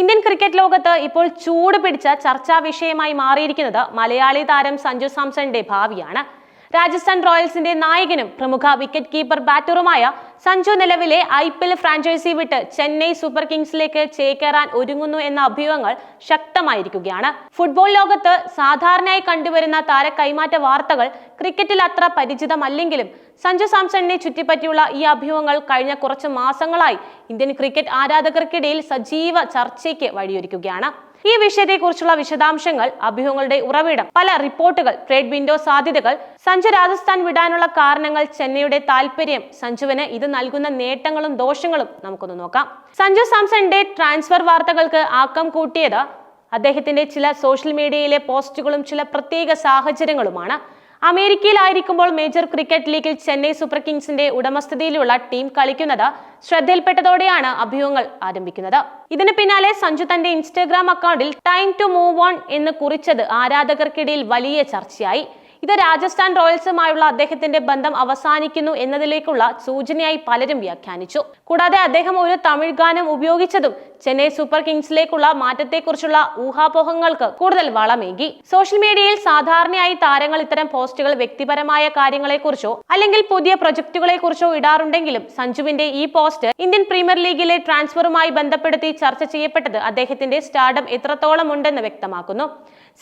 Indian cricket ലോകത്ത് ഇപ്പോൾ ചൂട് പിടിച്ച ചർച്ചാ വിഷയമായി മാറിയിരിക്കുന്നത് മലയാളി താരം സഞ്ജു സാംസണിന്റെ ഭാവിയാണ്. രാജസ്ഥാൻ റോയൽസിന്റെ നായകനും പ്രമുഖ വിക്കറ്റ് കീപ്പർ ബാറ്ററുമായ സഞ്ജു നിലവിലെ ഐ പി എൽ ഫ്രാഞ്ചൈസി വിട്ട് ചെന്നൈ സൂപ്പർ കിങ്സിലേക്ക് ചേക്കേറാൻ ഒരുങ്ങുന്നു എന്ന അഭ്യൂഹങ്ങൾ ശക്തമായിരിക്കുകയാണ്. ഫുട്ബോൾ ലോകത്ത് സാധാരണയായി കണ്ടുവരുന്ന താര കൈമാറ്റ വാർത്തകൾ ക്രിക്കറ്റിൽ അത്ര പരിചിതമല്ലെങ്കിലും സഞ്ജു സാംസണിനെ ചുറ്റിപ്പറ്റിയുള്ള ഈ അഭ്യൂഹങ്ങൾ കഴിഞ്ഞ കുറച്ച് മാസങ്ങളായി ഇന്ത്യൻ ക്രിക്കറ്റ് ആരാധകർക്കിടയിൽ സജീവ ചർച്ചയ്ക്ക് വഴിയൊരുക്കുകയാണ്. ഈ വിഷയത്തെക്കുറിച്ചുള്ള വിശദാംശങ്ങൾ അഭ്യൂഹങ്ങളുടെ ഉറവിടം. പല റിപ്പോർട്ടുകൾ ട്രേഡ് വിൻഡോ സാധ്യതകൾ സഞ്ജു രാജസ്ഥാൻ വിടാനുള്ള കാരണങ്ങൾ ചെന്നൈയുടെ താല്പര്യം സഞ്ജുവിന് ഇത് നൽകുന്ന നേട്ടങ്ങളും ദോഷങ്ങളും നമുക്കൊന്ന് നോക്കാം. സഞ്ജു സാംസണിന്റെ ട്രാൻസ്ഫർ വാർത്തകൾക്ക് ആക്കം കൂട്ടിയത് അദ്ദേഹത്തിന്റെ ചില സോഷ്യൽ മീഡിയയിലെ പോസ്റ്റുകളും ചില പ്രത്യേക സാഹചര്യങ്ങളുമാണ്. അമേരിക്കയിലായിരിക്കുമ്പോൾ മേജർ ക്രിക്കറ്റ് ലീഗിൽ ചെന്നൈ സൂപ്പർ കിങ്സിന്റെ ഉടമസ്ഥതയിലുള്ള ടീം കളിക്കുന്നത് ശ്രദ്ധയിൽപ്പെട്ടതോടെയാണ് അഭ്യൂഹങ്ങൾ ആരംഭിക്കുന്നത്. ഇതിന് പിന്നാലെ സഞ്ജു തന്റെ ഇൻസ്റ്റാഗ്രാം അക്കൗണ്ടിൽ ടൈം ടു മൂവ് ഓൺ എന്ന് കുറിച്ചത് ആരാധകർക്കിടയിൽ വലിയ ചർച്ചയായി. ഇത് രാജസ്ഥാൻ റോയൽസുമായുള്ള അദ്ദേഹത്തിന്റെ ബന്ധം അവസാനിക്കുന്നു എന്നതിലേക്കുള്ള സൂചനയായി പലരും വ്യാഖ്യാനിച്ചു. കൂടാതെ അദ്ദേഹം ഒരു തമിഴ് ഗാനം ഉപയോഗിച്ചതും ചെന്നൈ സൂപ്പർ കിങ്സിലേക്കുള്ള മാറ്റത്തെക്കുറിച്ചുള്ള ഊഹാപോഹങ്ങൾക്ക് കൂടുതൽ വളമേകി. സോഷ്യൽ മീഡിയയിൽ സാധാരണയായി താരങ്ങൾ ഇത്തരം പോസ്റ്റുകൾ വ്യക്തിപരമായ കാര്യങ്ങളെക്കുറിച്ചോ അല്ലെങ്കിൽ പുതിയ പ്രൊജക്ടുകളെ കുറിച്ചോ ഇടാറുണ്ടെങ്കിലും സഞ്ജുവിന്റെ ഈ പോസ്റ്റ് ഇന്ത്യൻ പ്രീമിയർ ലീഗിലെ ട്രാൻസ്ഫറുമായി ബന്ധപ്പെടുത്തി ചർച്ച ചെയ്യപ്പെട്ടത് അദ്ദേഹത്തിന്റെ സ്റ്റാർഡം എത്രത്തോളം ഉണ്ടെന്ന് വ്യക്തമാക്കുന്നു.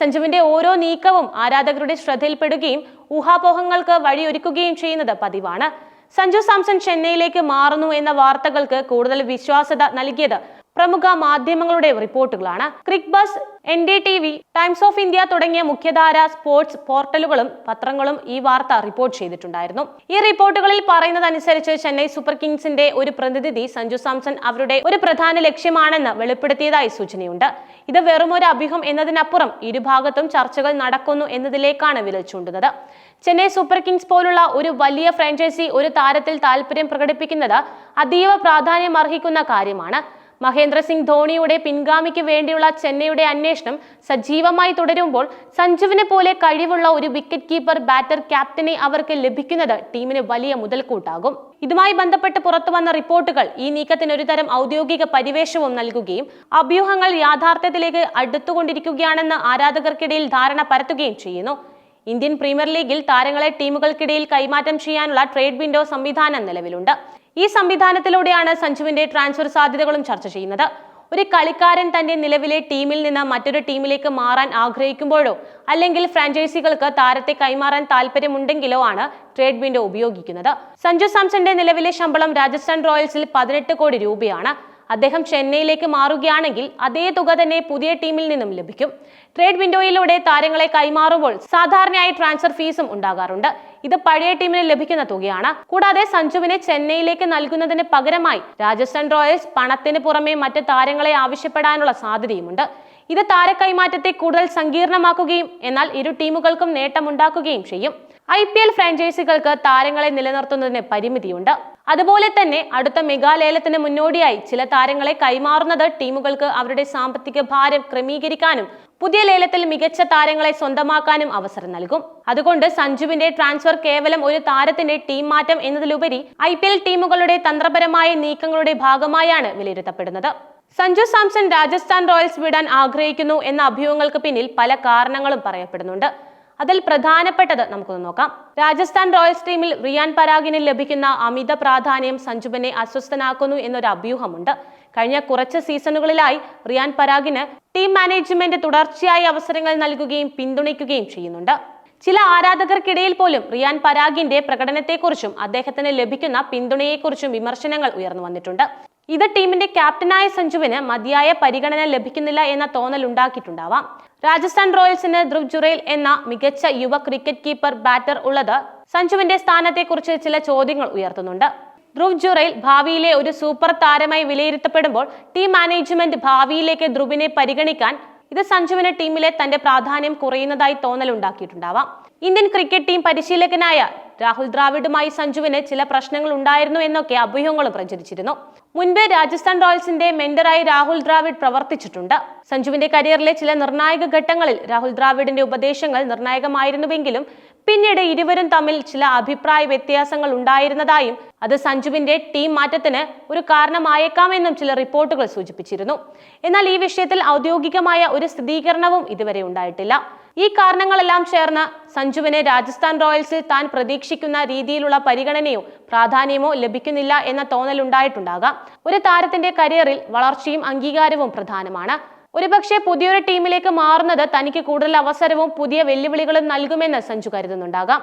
സഞ്ജുവിന്റെ ഓരോ നീക്കവും ആരാധകരുടെ ശ്രദ്ധയിൽപ്പെടുകയും ഊഹാപോഹങ്ങൾക്ക് വഴിയൊരുക്കുകയും ചെയ്യുന്നത് പതിവാണ്. സഞ്ജു സാംസൺ ചെന്നൈയിലേക്ക് മാറുന്നു എന്ന വാർത്തകൾക്ക് കൂടുതൽ വിശ്വാസ്യത നൽകിയത് പ്രമുഖ മാധ്യമങ്ങളുടെ റിപ്പോർട്ടുകളാണ്. Cricbuzz N D T V Times of India തുടങ്ങിയ മുഖ്യധാര സ്പോർട്സ് പോർട്ടലുകളും പത്രങ്ങളും ഈ വാർത്ത റിപ്പോർട്ട് ചെയ്തിട്ടുണ്ടായിരുന്നു. ഈ റിപ്പോർട്ടുകളിൽ പറയുന്നതനുസരിച്ച് ചെന്നൈ സൂപ്പർ കിങ്സിന്റെ ഒരു പ്രതിനിധി സഞ്ജു സാംസൺ അവരുടെ ഒരു പ്രധാന ലക്ഷ്യമാണെന്ന് വെളിപ്പെടുത്തിയതായി സൂചനയുണ്ട്. ഇത് വെറും ഒരു അഭ്യൂഹം എന്നതിനപ്പുറം ഇരുഭാഗത്തും ചർച്ചകൾ നടക്കുന്നു എന്നതിലേക്കാണ് വിരൽ ചൂണ്ടുന്നത്. ചെന്നൈ സൂപ്പർ കിങ്സ് പോലുള്ള ഒരു വലിയ ഫ്രാഞ്ചൈസി ഒരു താരത്തിൽ താല്പര്യം പ്രകടിപ്പിക്കുന്നത് അതീവ പ്രാധാന്യം അർഹിക്കുന്ന കാര്യമാണ്. മഹേന്ദ്ര സിംഗ് ധോണിയുടെ പിൻഗാമിക്ക് വേണ്ടിയുള്ള ചെന്നൈയുടെ അന്വേഷണം സജീവമായി തുടരുമ്പോൾ സഞ്ജുവിനെ പോലെ കഴിവുള്ള ഒരു വിക്കറ്റ് കീപ്പർ ബാറ്റർ ക്യാപ്റ്റനെ അവർക്ക് ലഭിക്കുന്നത് ടീമിന് വലിയ മുതൽക്കൂട്ടാകും. ഇതുമായി ബന്ധപ്പെട്ട് പുറത്തു വന്ന റിപ്പോർട്ടുകൾ ഈ നീക്കത്തിന് ഒരുതരം ഔദ്യോഗിക പരിവേഷവും നൽകുകയും അഭ്യൂഹങ്ങൾ യാഥാർത്ഥ്യത്തിലേക്ക് അടുത്തുകൊണ്ടിരിക്കുകയാണെന്ന് ആരാധകർക്കിടയിൽ ധാരണ പരത്തുകയും ചെയ്യുന്നു. ഇന്ത്യൻ പ്രീമിയർ ലീഗിൽ താരങ്ങളെ ടീമുകൾക്കിടയിൽ കൈമാറ്റം ചെയ്യാനുള്ള ട്രേഡ് വിൻഡോ സംവിധാനം നിലവിലുണ്ട്. ഈ സംവിധാനത്തിലൂടെയാണ് സഞ്ജുവിന്റെ ട്രാൻസ്ഫർ സാധ്യതകളും ചർച്ച ചെയ്യുന്നത്. ഒരു കളിക്കാരൻ തന്റെ നിലവിലെ ടീമിൽ നിന്ന് മറ്റൊരു ടീമിലേക്ക് മാറാൻ ആഗ്രഹിക്കുമ്പോഴോ അല്ലെങ്കിൽ ഫ്രാഞ്ചൈസികൾക്ക് താരത്തെ കൈമാറാൻ താല്പര്യമുണ്ടെങ്കിലോ ആണ് ട്രേഡ് വിൻഡോ ഉപയോഗിക്കുന്നത്. സഞ്ജു സാംസന്റെ നിലവിലെ ശമ്പളം രാജസ്ഥാൻ റോയൽസിൽ പതിനെട്ട് കോടി രൂപയാണ്. അദ്ദേഹം ചെന്നൈയിലേക്ക് മാറുകയാണെങ്കിൽ അതേ തുക തന്നെ പുതിയ ടീമിൽ നിന്നും ലഭിക്കും. ട്രേഡ് വിൻഡോയിലൂടെ താരങ്ങളെ കൈമാറുമ്പോൾ സാധാരണയായി ട്രാൻസ്ഫർ ഫീസും ഉണ്ടാകാറുണ്ട്. ഇത് പഴയ ടീമിന് ലഭിക്കുന്ന തുകയാണ്. കൂടാതെ സഞ്ജുവിനെ ചെന്നൈയിലേക്ക് നൽകുന്നതിന് പകരമായി രാജസ്ഥാൻ റോയൽസ് പണത്തിന് പുറമെ മറ്റ് താരങ്ങളെ ആവശ്യപ്പെടാനുള്ള സാധ്യതയുമുണ്ട്. ഇത് താരക്കൈമാറ്റത്തെ കൂടുതൽ സങ്കീർണമാക്കുകയും എന്നാൽ ഇരു ടീമുകൾക്കും നേട്ടമുണ്ടാക്കുകയും ചെയ്യും. ഐ പി എൽ ഫ്രാഞ്ചൈസികൾക്ക് താരങ്ങളെ നിലനിർത്തുന്നതിന് പരിമിതിയുണ്ട്. അതുപോലെ തന്നെ അടുത്ത മെഗാലേലത്തിന് മുന്നോടിയായി ചില താരങ്ങളെ കൈമാറുന്നത് ടീമുകൾക്ക് അവരുടെ സാമ്പത്തിക ഭാരം ക്രമീകരിക്കാനും പുതിയ ലേലത്തിൽ മികച്ച താരങ്ങളെ സ്വന്തമാക്കാനും അവസരം നൽകും. അതുകൊണ്ട് സഞ്ജുവിന്റെ ട്രാൻസ്ഫർ കേവലം ഒരു താരത്തിന്റെ ടീം മാറ്റം എന്നതിലുപരി ഐ പി എൽ ടീമുകളുടെ തന്ത്രപരമായ നീക്കങ്ങളുടെ ഭാഗമായാണ് വിലയിരുത്തപ്പെടുന്നത്. സഞ്ജു സാംസൺ രാജസ്ഥാൻ റോയൽസ് വിടാൻ ആഗ്രഹിക്കുന്നു എന്ന അഭ്യൂഹങ്ങൾക്ക് പിന്നിൽ പല കാരണങ്ങളും പറയപ്പെടുന്നുണ്ട്. അതിൽ പ്രധാനപ്പെട്ടത് നമുക്കൊന്ന് നോക്കാം. രാജസ്ഥാൻ റോയൽസ് ടീമിൽ റിയാൻ പരാഗിന് ലഭിക്കുന്ന അമിത പ്രാധാന്യം സഞ്ജുവിനെ അസ്വസ്ഥനാക്കുന്നു എന്നൊരു അഭ്യൂഹമുണ്ട്. കഴിഞ്ഞ കുറച്ച് സീസണുകളിലായി റിയാൻ പരാഗിന് ടീം മാനേജ്മെന്റ് തുടർച്ചയായി അവസരങ്ങൾ നൽകുകയും പിന്തുണയ്ക്കുകയും ചെയ്യുന്നുണ്ട്. ചില ആരാധകർക്കിടയിൽ പോലും റിയാൻ പരാഗിന്റെ പ്രകടനത്തെക്കുറിച്ചും അദ്ദേഹത്തിന് ലഭിക്കുന്ന പിന്തുണയെക്കുറിച്ചും വിമർശനങ്ങൾ ഉയർന്നു വന്നിട്ടുണ്ട്. ഇത് ടീമിന്റെ ക്യാപ്റ്റനായ സഞ്ജുവിന് മതിയായ പരിഗണന ലഭിക്കുന്നില്ല എന്ന തോന്നൽ ഉണ്ടാക്കിയിട്ടുണ്ടാവാം രാജസ്ഥാൻ റോയൽസിന് ധ്രുവ് ജുറേൽ എന്ന മികച്ച യുവ ക്രിക്കറ്റ് കീപ്പർ ബാറ്റർ ഉള്ളത് സഞ്ജുവിന്റെ സ്ഥാനത്തെക്കുറിച്ച് ചില ചോദ്യങ്ങൾ ഉയർത്തുന്നുണ്ട്. ധ്രുവ് ജുറൈൽ ഭാവിയിലെ ഒരു സൂപ്പർ താരമായി വിലയിരുത്തപ്പെടുമ്പോൾ ടീം മാനേജ്മെന്റ് ഭാവിയിലേക്ക് ധ്രുവിനെ പരിഗണിക്കാൻ ഇത് സഞ്ജുവിന് ടീമിലെ തന്റെ പ്രാധാന്യം കുറയുന്നതായി തോന്നലുണ്ടാക്കിയിട്ടുണ്ടാവാം. ഇന്ത്യൻ ക്രിക്കറ്റ് ടീം പരിശീലകനായ രാഹുൽ ദ്രാവിഡുമായി സഞ്ജുവിന് ചില പ്രശ്നങ്ങൾ ഉണ്ടായിരുന്നു എന്നൊക്കെ അഭ്യൂഹങ്ങളും പ്രചരിച്ചിരുന്നു. മുൻപ് രാജസ്ഥാൻ റോയൽസിന്റെ മെന്ററായി രാഹുൽ ദ്രാവിഡ് പ്രവർത്തിച്ചിട്ടുണ്ട്. സഞ്ജുവിന്റെ കരിയറിലെ ചില നിർണായക ഘട്ടങ്ങളിൽ രാഹുൽ ദ്രാവിഡിന്റെ ഉപദേശങ്ങൾ നിർണായകമായിരുന്നുവെങ്കിലും പിന്നീട് ഇരുവരും തമ്മിൽ ചില അഭിപ്രായ വ്യത്യാസങ്ങൾ ഉണ്ടായിരുന്നതായും അത് സഞ്ജുവിന്റെ ടീം മാറ്റത്തിന് ഒരു കാരണമായേക്കാമെന്നും ചില റിപ്പോർട്ടുകൾ സൂചിപ്പിച്ചിരുന്നു. എന്നാൽ ഈ വിഷയത്തിൽ ഔദ്യോഗികമായ ഒരു സ്ഥിരീകരണവും ഇതുവരെ ഉണ്ടായിട്ടില്ല. ഈ കാരണങ്ങളെല്ലാം ചേർന്ന് സഞ്ജുവിനെ രാജസ്ഥാൻ റോയൽസിൽ താൻ പ്രതീക്ഷിക്കുന്ന രീതിയിലുള്ള പരിഗണനയോ പ്രാധാന്യമോ ലഭിക്കുന്നില്ല എന്ന തോന്നൽ ഉണ്ടായിട്ടുണ്ടാകാം ഒരു താരത്തിന്റെ കരിയറിൽ വളർച്ചയും അംഗീകാരവും പ്രധാനമാണ്. ഒരുപക്ഷെ പുതിയൊരു ടീമിലേക്ക് മാറുന്നത് തനിക്ക് കൂടുതൽ അവസരവും പുതിയ വെല്ലുവിളികളും നൽകുമെന്ന് സഞ്ജു കരുതുന്നുണ്ടാകാം.